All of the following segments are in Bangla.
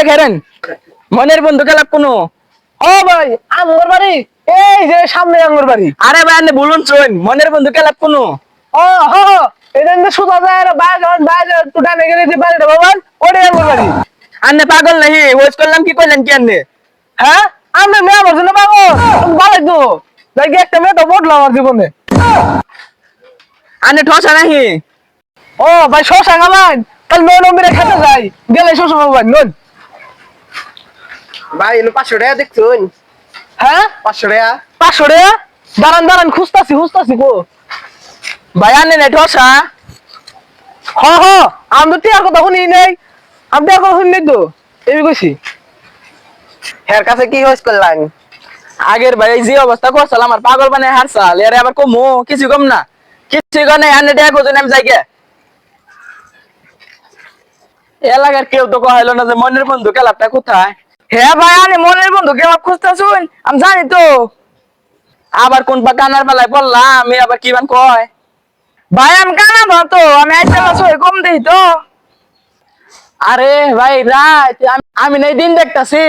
ভাই খেরেন মনের বন্ধু খেলা কোনো? ও ভাই আঙ্গুর বাড়ি। এই যে সামনে আঙ্গুর বাড়ি। আরে ভাই আপনি বলুন চোন মনের বন্ধু খেলা কোনো? ও হো হো। এটা না সুতা যায় আর যে বাইরে বাবান ওটাই আঙ্গুর বাড়ি। আন্নে পাগল নাহি হোস করলাম কি কইলেন কি আন্নে হ্যাঁ? আমি মেয়ে বলছি না বাবু ভালো তো দেখি একটা মেয়ে তো বদলো আমার জীবনে। আন্নে ঠসা নাহি ও ভাই শশা খাবেন। তাহলে নয় নম্বরে খেতে যাই। গেলে শশা খাবেন নন। ভাই এলো পাঁচশো টাকা দেখছুন। হ্যাঁ? পাঁচশো টাকা। পাঁচশো রে দাঁড়ান দাঁড়ান খুঁজতাছি খুঁজতাছি গো ভাই নে ঠসা হ হ আমি তো টিয়ার কথা শুনি নাই। আমি টিয়ার কথা শুনি নাই তো। এই কইছি। হের কাছে কি হয়েছে করলাম আগের ভাই যে অবস্থা করছাল আমার পাগল বানায় হারছাল। এর আবার কমু কিছু কম না। কিছু কম নাই কোজন আমি যাই গে। এলাকার কেউ তো কহাইলো না যে মনের বন্ধু ক্লাবটা কোথায়? হ্যাঁ ভাই আমি মনের বন্ধু ক্লাব খুঁজতেছুন আমি জানি তো। আবার কোন পা কানার বেলায় বললাম আমি আবার কি বান কয়? ভাই, আমি কানা ধরতো আমি একটা কম দেই তো। আরে ভাই, রাত, আমি- নাই দিন দেখতাছি।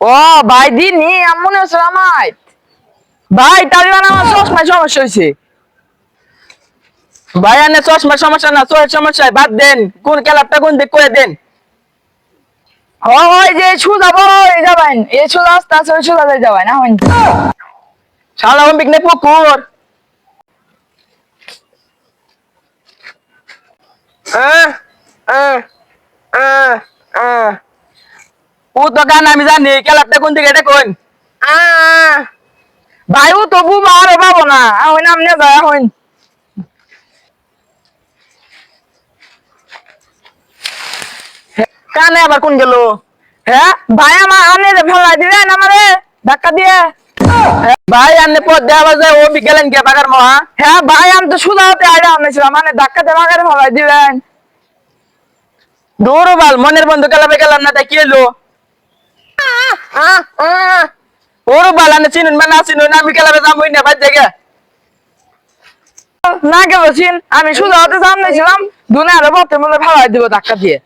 ও ভাই, দিনই, আমি মনে হচ্ছে আমার ভাই, তাহলে মানে আমার চশমায় সমস্যা হয়েছে ভাই, আনে চশমার সমস্যা না চোখের সমস্যা বাদ দেন, কোন ক্লাবটা কোন দিক করে দেন। হয় যে সুদা বড় হয়ে যাবেন। এই সুদা আস্তে আস্তে ওই সুদা দিয়ে যাবেন হন শালা অম্বিক নে পুকুর আহ, আহ, আহ, আহ, ও তো গান আমি জানি ক্লাবটা কোন দিকে এটা কোন? আহ। ভাই ও তো বুবা আরও পাবো না। হইন আমনে যায় হইন কানে আবার কোন গেল? হ্যাঁ ভাই, আমার আনে রে, ফেলাই দিলেন আমারে। ধাক্কা দিয়ে। ভাই, আনে পথ দেওয়া যায় ও বিকেলেন কে বাগার মহা। হ্যাঁ ভাই, আমি তো সুদা হতে আইডা আনেছিলাম মানে ধাক্কা দিয়ে বাগারে ফেলাই দিলেন। দৌড়ো বাল, মনের বন্ধু গেলাবে গেলাম না, তাই কি। ওরও বাল, আনে চিনুন বা না চিনুন, আমি গেলাবে যাবই না ভাই দেখে। না কে বলছিন আমি সুদা হতে সামনে ছিলাম দুনে আরও পথে মধ্যে ফেলাই দিব ধাক্কা দিয়ে।